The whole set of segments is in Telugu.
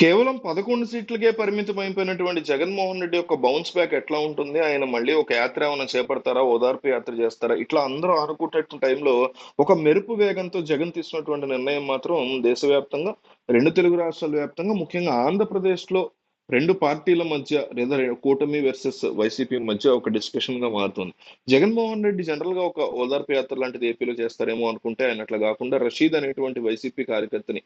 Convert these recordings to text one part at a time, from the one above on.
కేవలం పదకొండు సీట్లకే పరిమితం అయిపోయినటువంటి జగన్మోహన్ రెడ్డి యొక్క బౌన్స్ బ్యాక్ ఎట్లా ఉంటుంది? ఆయన మళ్ళీ ఒక యాత్ర ఏమైనా చేపడతారా? ఓదార్పు యాత్ర చేస్తారా? ఇట్లా అందరూ అనుకుంటున్న టైంలో ఒక మెరుపు వేగంతో జగన్ తీసుకున్నటువంటి నిర్ణయం మాత్రం దేశవ్యాప్తంగా రెండు తెలుగు రాష్ట్రాల వ్యాప్తంగా ముఖ్యంగా ఆంధ్రప్రదేశ్లో రెండు పార్టీల మధ్య లేదా కూటమి వర్సెస్ వైసీపీ మధ్య ఒక డిస్కషన్గా మారుతుంది. జగన్మోహన్ రెడ్డి జనరల్గా ఒక ఓదార్పు యాత్ర లాంటిది ఏపీలో చేస్తారేమో అనుకుంటే ఆయన అట్లా కాకుండా రషీద్ అనేటువంటి వైసీపీ కార్యకర్తని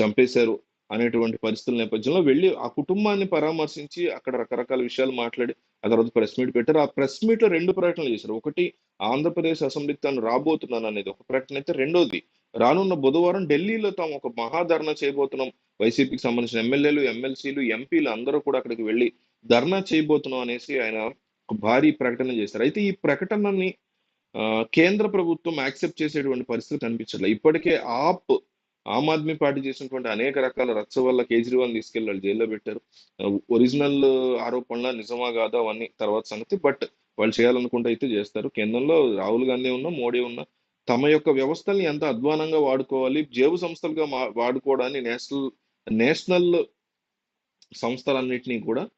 చంపేశారు. అనేటువంటి పరిస్థితుల నేపథ్యంలో వెళ్ళి ఆ కుటుంబాన్ని పరామర్శించి అక్కడ రకరకాల విషయాలు మాట్లాడి ఆ తర్వాత ప్రెస్ మీట్ పెట్టారు. ఆ ప్రెస్ మీట్లో రెండు ప్రకటనలు చేశారు. ఒకటి ఆంధ్రప్రదేశ్ అసెంబ్లీకి తాను రాబోతున్నాను అనేది ఒక ప్రకటన అయితే. రెండోది రానున్న బుధవారం ఢిల్లీలో తాము ఒక మహాధర్నా చేయబోతున్నాం. వైసీపీకి సంబంధించిన ఎమ్మెల్యేలు ఎమ్మెల్సీలు ఎంపీలు అందరూ కూడా అక్కడికి వెళ్ళి ధర్నా చేయబోతున్నాం అనేసి ఆయన ఒక భారీ ప్రకటన చేశారు. అయితే ఈ ప్రకటనని కేంద్ర ప్రభుత్వం యాక్సెప్ట్ చేసేటువంటి పరిస్థితి కనిపించట్లేదు. ఇప్పటికే ఆప్ ఆమ్ ఆద్మీ పార్టీ చేసినటువంటి అనేక రకాల రచ్చ వల్ల కేజ్రీవాల్ తీసుకెళ్ళి వాళ్ళు జైల్లో పెట్టారు. ఒరిజినల్ ఆరోపణల నిజమా కాదా అవన్నీ తర్వాత సంగతి. బట్ వాళ్ళు చేయాలనుకుంటే అయితే చేస్తారు. కేంద్రంలో రాహుల్ గాంధీ ఉన్నా మోడీ ఉన్నా తమ యొక్క వ్యవస్థల్ని ఎంత అధ్వానంగా వాడుకోవాలి జేబు సంస్థలుగా మా- వాడుకోవడాన్ని నేషనల్ నేషనల్ సంస్థలన్నింటినీ కూడా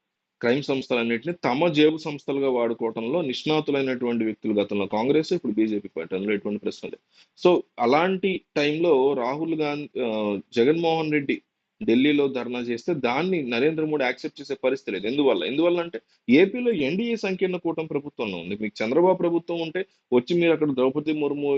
క్రైమ్ సంస్థలన్నింటినీ తమ జేబు సంస్థలుగా వాడుకోవడంలో నిష్ణాతులైనటువంటి వ్యక్తులు గతంలో. కాంగ్రెస్ ఇప్పుడు బీజేపీ పార్టీ అందులో ఎటువంటి ప్రశ్న లేదు. సో అలాంటి టైంలో రాహుల్ గాంధీ జగన్మోహన్ రెడ్డి ఢిల్లీలో ధర్నా చేస్తే దాన్ని నరేంద్ర మోడీ యాక్సెప్ట్ చేసే పరిస్థితి లేదు. ఎందువల్ల? ఎందువల్ల అంటే ఏపీలో ఎన్డీఏ సంకీర్ణ కూటమి ప్రభుత్వంలో ఉంది. మీకు చంద్రబాబు ప్రభుత్వం ఉంటే వచ్చి మీరు అక్కడ ద్రౌపది ముర్ము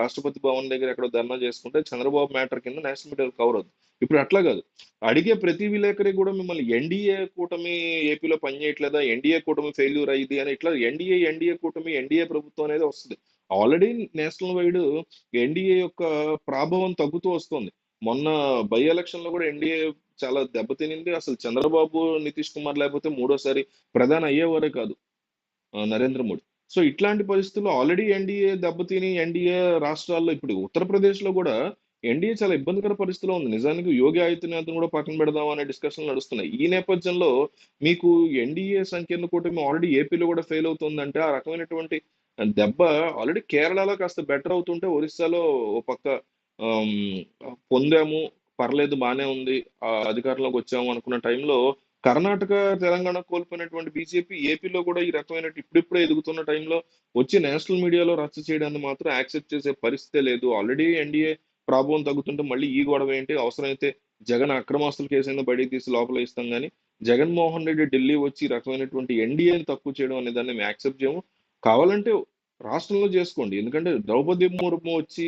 రాష్ట్రపతి భవన్ దగ్గర అక్కడ ధర్నా చేసుకుంటే చంద్రబాబు మ్యాటర్ కింద నేషనల్ మీడియా కవర్ అవుతుంది. ఇప్పుడు అట్లా కాదు. అడిగే ప్రతి విలేకరి కూడా మిమ్మల్ని ఎన్డీఏ కూటమి ఏపీలో పనిచేయట్లేదా ఎన్డీఏ కూటమి ఫెయిల్యూర్ అయ్యింది అని ఇట్లా ఎన్డీఏ ఎన్డీఏ కూటమి ఎన్డీఏ ప్రభుత్వం అనేది వస్తుంది. ఆల్రెడీ నేషనల్ వైడ్ ఎన్డీఏ యొక్క ప్రాభవం తగ్గుతూ వస్తుంది. మొన్న బై ఎలక్షన్లో కూడా ఎన్డీఏ చాలా దెబ్బతినింది. అసలు చంద్రబాబు నితీష్ కుమార్ లేకపోతే మూడోసారి ప్రధాని అయ్యేవారే కాదు నరేంద్ర మోడీ. సో ఇట్లాంటి పరిస్థితుల్లో ఆల్రెడీ ఎన్డీఏ దెబ్బతిని ఎన్డీఏ రాష్ట్రాల్లో ఇప్పుడు ఉత్తరప్రదేశ్లో కూడా ఎన్డీఏ చాలా ఇబ్బందికర పరిస్థితిలో ఉంది. నిజానికి యోగి ఆదిత్యనాథ్ కూడా పక్కన పెడదాం అనే డిస్కషన్లు నడుస్తున్నాయి. ఈ నేపథ్యంలో మీకు ఎన్డీఏ సంకీర్ణ కూటమి ఆల్రెడీ ఏపీలో కూడా ఫెయిల్ అవుతుందంటే ఆ రకమైనటువంటి దెబ్బ ఆల్రెడీ కేరళలో కాస్త బెటర్ అవుతుంటే ఒరిస్సాలో ఓ పక్క పొందాము పర్లేదు బాగానే ఉంది. ఆ అధికారంలోకి వచ్చాము అనుకున్న టైంలో కర్ణాటక తెలంగాణ కోల్పోయినటువంటి బీజేపీ ఏపీలో కూడా ఈ రకమైన ఇప్పుడిప్పుడే ఎదుగుతున్న టైంలో వచ్చి నేషనల్ మీడియాలో రచ్చ చేయడాన్ని మాత్రం యాక్సెప్ట్ చేసే పరిస్థితే లేదు. ఆల్రెడీ ఎన్డీఏ ప్రాబ్లం తగ్గుతుంటే మళ్ళీ ఈ గొడవ ఏంటి? అవసరమైతే జగన్ అక్రమాస్తుల కేసైనా బయటికి తీసి లోపల ఇస్తాం కానీ జగన్మోహన్ రెడ్డి ఢిల్లీ వచ్చి ఈ రకమైనటువంటి ఎన్డీఏని తక్కువ చేయడం అనే దాన్ని మేము యాక్సెప్ట్ చేయము. కావాలంటే రాష్ట్రంలో చేసుకోండి. ఎందుకంటే ద్రౌపది ముర్ము వచ్చి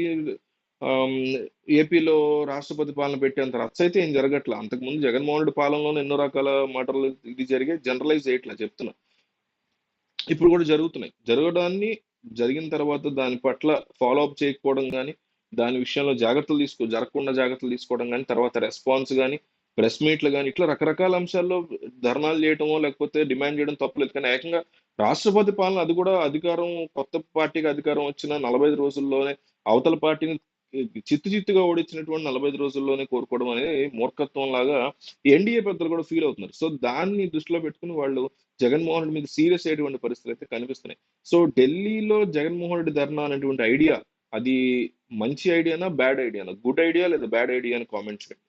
ఏపీలో రాష్ట్రపతి పాలన పెట్టేంత రచ్చ అయితే ఏం జరగట్లా? అంతకుముందు జగన్మోహన్ రెడ్డి పాలనలో ఎన్నో రకాల మాటలు ఇది జరిగే జనరలైజ్ చేయట్లా చెప్తున్నా. ఇప్పుడు కూడా జరుగుతున్నాయి. జరగడాన్ని జరిగిన తర్వాత దాని పట్ల ఫాలో అప్ చేయకపోవడం కానీ దాని విషయంలో జాగ్రత్తలు తీసుకో జరగకుండా జాగ్రత్తలు తీసుకోవడం కానీ తర్వాత రెస్పాన్స్ కానీ ప్రెస్ మీట్లు కానీ ఇట్లా రకరకాల అంశాల్లో ధర్నాలు చేయడమో లేకపోతే డిమాండ్ చేయడం తప్పలేదు. కానీ ఏకంగా రాష్ట్రపతి పాలన అది కూడా అధికారం కొత్త పార్టీకి అధికారం వచ్చిన నలభై ఐదు రోజుల్లోనే అవతల పార్టీని చిత్తు చిత్తుగా ఓడించినటువంటి నలభై ఐదు రోజుల్లోనే కోరుకోవడం అనేది మూర్ఖత్వం లాగా ఎన్డీఏ పెద్దలు కూడా ఫీల్ అవుతున్నారు. సో దాన్ని దృష్టిలో పెట్టుకుని వాళ్ళు జగన్మోహన్ రెడ్డి మీద సీరియస్ అయ్యేటువంటి పరిస్థితులు అయితే కనిపిస్తున్నాయి. సో ఢిల్లీలో జగన్మోహన్ రెడ్డి ధర్నా అనేటువంటి ఐడియా అది మంచి ఐడియానా బ్యాడ్ ఐడియానా గుడ్ ఐడియా లేదా బ్యాడ్ ఐడియా అని కామెంట్ చేయండి.